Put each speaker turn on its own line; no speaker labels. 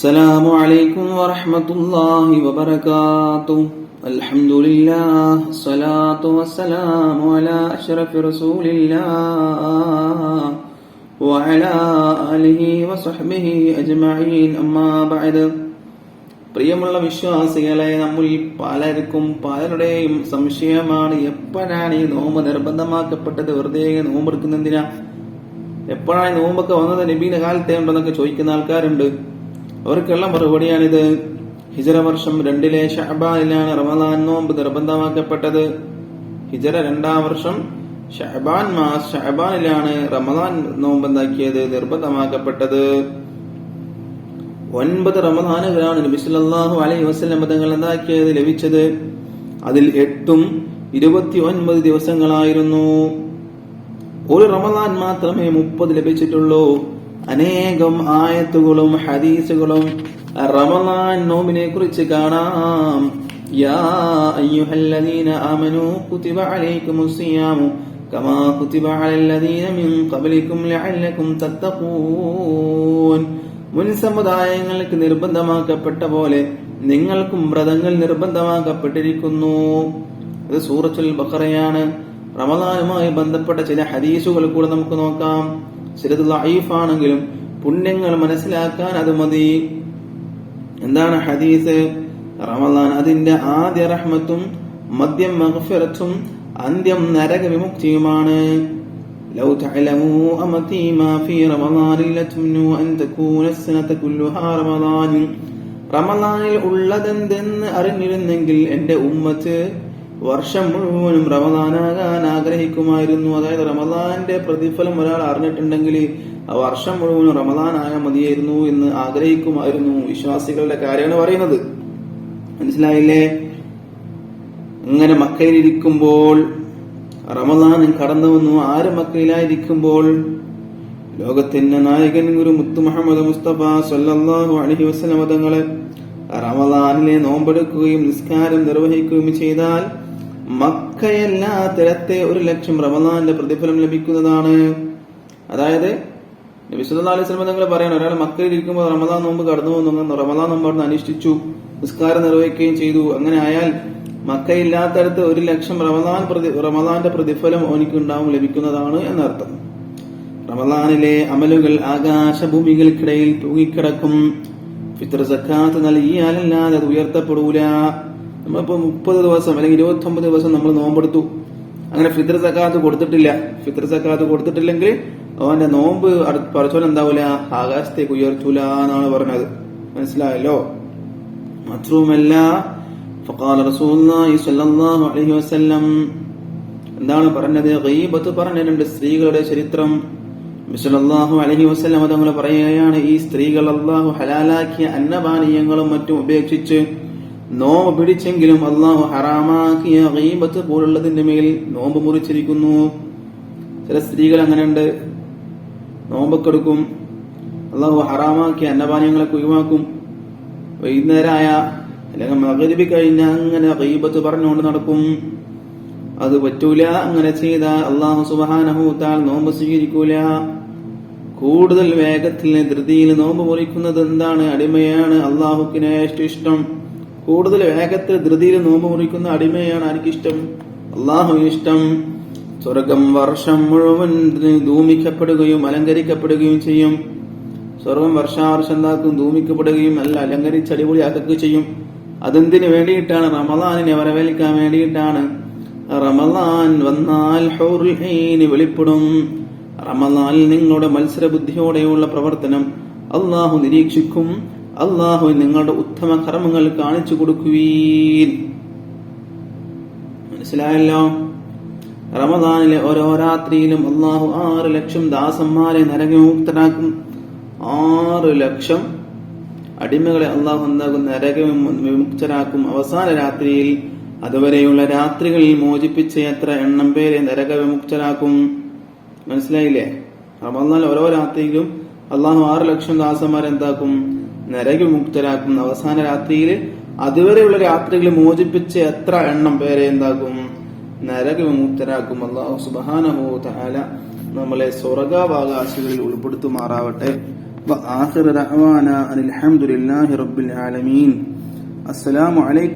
السلام عليكم ورحمة الله وبركاته الحمد لله الصلاة والسلام على أشرف رسول الله وعلى آله وصحبه أجمعين أما بعد പ്രിയമുള്ള വിശ്വാസികളെ നമ്മിൽ പലർക്കും പലരുടെയും സംശയമാണ് എപ്പോഴാണ് ഈ നോമ്പ് നിർബന്ധമാക്കപ്പെട്ടത് വെറുതെ നോമ്പെടുക്കുന്നതിനാ എപ്പോഴാണ് ഈ നോമ്പൊക്കെ വന്നത് നബീന്റെ കാലത്തെ ഉണ്ടെന്നൊക്കെ ചോദിക്കുന്ന ആൾക്കാരുണ്ട് അവർക്കുള്ള മറുപടിയാണിത് ഹിജറ വർഷം രണ്ടിലെ ഷഹബാനിലാണ് റമദാൻ നോമ്പ് നിർബന്ധമാക്കപ്പെട്ടത്. ഹിജറ രണ്ടാം വർഷം ഷഹബാൻ മാസ് ഷഹബാനിലാണ് റമദാൻ നോമ്പ് എന്താക്കിയത്? നിർബന്ധമാക്കപ്പെട്ടത്. ഒൻപത് റമദാനുകളാണ് നബി സല്ലല്ലാഹു അലൈഹി വസ്ലം മതങ്ങൾ എന്താക്കിയത് ലഭിച്ചത്. അതിൽ എട്ടും ഇരുപത്തി ഒൻപത് ദിവസങ്ങളായിരുന്നു. ഒരു റമദാൻ മാത്രമേ മുപ്പത് ലഭിച്ചിട്ടുള്ളൂ. അനേകം ആയത്തുകളും ഹദീസുകളും റമദാൻ നോമിനെ കുറിച്ച് കാണാം. യാ അയ്യുഹല്ലദീന ആമനൂ കുതിബ അലൈക്കും സിയാമു കമാ കുതിബ അലല്ലദീന മിൻ ഖബലികും ലഅല്ലക്കും തത്തഖൂൻ. മുൻ സമുദായങ്ങൾക്ക് നിർബന്ധമാക്കപ്പെട്ട പോലെ നിങ്ങൾക്കും വ്രതങ്ങൾ നിർബന്ധമാക്കപ്പെട്ടിരിക്കുന്നു. ഇത് സൂറത്തുൽ ബഖറയാണ്. റമദാനുമായി ബന്ധപ്പെട്ട ചില ഹദീസുകൾ കൂടെ നമുക്ക് നോക്കാം. ചിലത് ലൈഫാണെങ്കിലും പുണ്യങ്ങൾ മനസ്സിലാക്കാൻ അത് മതി എന്താണ് ഹദീസ് റമദാൻ അതിന്റെ ആദ്യ റഹ്മത്തും മദ്യം മഗ്ഫിറത്തും അന്ത്യം നരക വിമുക്തിയുമാണ് لو تعلموا أمتي ما في رمضان لتمنوا أن تكون السنة كلها رمضان റമദാനിൽ ഉള്ളതെന്തെന്ന് അറിഞ്ഞിരുന്നെങ്കിൽ എന്റെ ഉമ്മത്ത് വർഷം മുഴുവനും റമദാനാകാൻ ആഗ്രഹിക്കുമായിരുന്നു. അതായത് റമദാന്റെ പ്രതിഫലം ഒരാൾ അറിഞ്ഞിട്ടുണ്ടെങ്കിൽ വർഷം മുഴുവനും റമദാനാകാൻ മതിയായിരുന്നു എന്ന് ആഗ്രഹിക്കുമായിരുന്നു വിശ്വാസികളുടെ കാര്യമാണ് പറയുന്നത്. മനസ്സിലായില്ലേ? ഇങ്ങനെ മക്കയിലിരിക്കുമ്പോൾ റമദാൻ കടന്നു വന്നു. ആര് മക്കയിലായിരിക്കുമ്പോൾ? ലോകത്തിന്റെ നായകൻ ഗുരു മുത്തു മുഹമ്മദ് മുസ്തഫ സല്ലല്ലാഹു അലൈഹി വസല്ലം തങ്ങളെ റമദാനിലെ നോമ്പെടുക്കുകയും നിസ്കാരം നിർവഹിക്കുകയും ചെയ്താൽ മക്കയെല്ലാ തരത്തെ ഒരു ലക്ഷം റമദാന്റെ പ്രതിഫലം ലഭിക്കുന്നതാണ്. അതായത് നബി സല്ലല്ലാഹു അലൈഹി തങ്ങൾ പറയണം ഒരാൾ മക്കയിൽ ഇരിക്കുമ്പോൾ റമദാൻ നോമ്പ് കടന്നു വന്നു റമദാൻ നോമ്പ് അവിടുന്ന് അനുഷ്ഠിച്ചു നിസ്കാരം നിർവഹിക്കുകയും ചെയ്തു. അങ്ങനെ ആയാൽ മക്കയില്ലാത്തടത്ത് ഒരു ലക്ഷം റമദാൻ പ്രതി റമദാന്റെ പ്രതിഫലം അവനിക്ക് ഉണ്ടാവും ലഭിക്കുന്നതാണ് എന്നർത്ഥം. റമദാനിലെ അമലുകൾ ആകാശഭൂമികൾക്കിടയിൽ തൂങ്ങിക്കിടക്കും. ഫിത്ര സക്കാത്ത് നൽകിയാലല്ലാതെ അത് ഉയർത്തപ്പെടൂല. നമ്മളിപ്പോ മുപ്പത് ദിവസം അല്ലെങ്കിൽ ഇരുപത്തി ഒമ്പത് ദിവസം നമ്മൾ നോമ്പെടുത്തു അങ്ങനെ ഫിത്ര സക്കാത്ത് കൊടുത്തിട്ടില്ല ഫിത്ര സക്കാത്ത് കൊടുത്തിട്ടില്ലെങ്കിൽ അവന്റെ നോമ്പ് പറച്ചോൻ എന്താവൂല ആകാശത്തേക്ക് ഉയർത്തൂല എന്നാണ് പറഞ്ഞത് മനസ്സിലായല്ലോ മാത്രവുമല്ല فقال رسول الله صلى الله عليه وسلم എന്താണ് പറഞ്ഞത് ഗീബത്ത് പറഞ്ഞിട്ടുണ്ട് സ്ത്രീകളുടെ ചരിത്രം മിസലല്ലാഹു അലഹി വസ്ലം തങ്ങൾ പറയുകയാണ് ഈ സ്ത്രീകൾ അള്ളാഹു ഹലാലാക്കിയ അന്നപാനീയങ്ങളും മറ്റും ഉപേക്ഷിച്ച് നോമ്പ് പിടിച്ചെങ്കിലും അള്ളാഹു ഹറാമാക്കിയ ഗീബത്ത് പോലുള്ളതിന്റെ മേൽ നോമ്പ് മുറിച്ചിരിക്കുന്നു. ചില സ്ത്രീകൾ അങ്ങനെയുണ്ട്. നോമ്പൊക്കെടുക്കും. അള്ളാഹു ഹറാമാക്കിയ അന്നപാനീയങ്ങളെ ഒഴിവാക്കും. വൈകുന്നേരമായ അല്ലെങ്കിൽ മകരിബി കഴിഞ്ഞ അങ്ങനെ ഗീബത്ത് പറഞ്ഞുകൊണ്ട് നടക്കും. അത് പറ്റൂല. അങ്ങനെ ചെയ്ത അള്ളാഹു സുബാനഹൂത്താൽ നോമ്പ് സ്വീകരിക്കൂല. കൂടുതൽ വേഗത്തിൽ ധൃതിയിൽ നോമ്പ് മുറിക്കുന്നത് എന്താണ് അടിമയാണ്? അള്ളാഹുക്കിനെ ഇഷ്ടം. കൂടുതൽ വേഗത്തിൽ ധൃതിയിൽ നോമ്പ് മുറിക്കുന്ന അടിമയാണ് ആർക്കിഷ്ടം അള്ളാഹു ഇഷ്ടം. സ്വർഗം വർഷം മുഴുവൻ ധൂമിക്കപ്പെടുകയും അലങ്കരിക്കപ്പെടുകയും ചെയ്യും. സ്വർഗം വർഷാവർഷം എന്താക്കും ധൂമിക്കപ്പെടുകയും അല്ല അലങ്കരിച്ച് അടിപൊളിയാക്കുകയും ചെയ്യും. അതെന്തിനു വേണ്ടിയിട്ടാണ്? റമദാനിനെ വരവേൽക്കാൻ വേണ്ടിയിട്ടാണ്. റമദാൻ വന്നാൽ വെളിപ്പെടും. റമദാനിൽ നിങ്ങളുടെ മത്സര ബുദ്ധിയോടെയുള്ള പ്രവർത്തനം അള്ളാഹു നിരീക്ഷിക്കും. അള്ളാഹു നിങ്ങളുടെ ഉത്തമ കർമ്മങ്ങൾ കാണിച്ചു കൊടുക്കുവീൻ. മനസ്സിലായല്ലോ? റമദാനിലെ ഓരോ രാത്രിയിലും അള്ളാഹു ആറ് ലക്ഷം ദാസന്മാരെ നരകവിമുക്തനാക്കും. ആറ് ലക്ഷം അടിമകളെ അള്ളാഹു എന്താകും നരക വിമുക്തരാക്കും അവസാന രാത്രിയിൽ അതുവരെയുള്ള രാത്രികളിൽ മോചിപ്പിച്ച എത്ര എണ്ണം പേരെ നരക വിമുക്തരാക്കും മനസ്സിലായില്ലേ? റമദാൻ ഓരോ രാത്രിയിലും അള്ളാഹു ആറ് ലക്ഷം ദാസന്മാരെ എന്താക്കും നരക വിമുക്തരാക്കും അവസാന രാത്രിയിൽ അതുവരെയുള്ള രാത്രികൾ മോചിപ്പിച്ച എത്ര എണ്ണം പേരെ എന്താക്കും നരക വിമുക്തരാക്കും അള്ളാഹു സുബാനഹോ താല നമ്മളെ സ്വർഗാവകാശികളിൽ ഉൾപ്പെടുത്തുമാറാവട്ടെ وآخر دعوانا أن الحمد لله رب العالمين السلام عليكم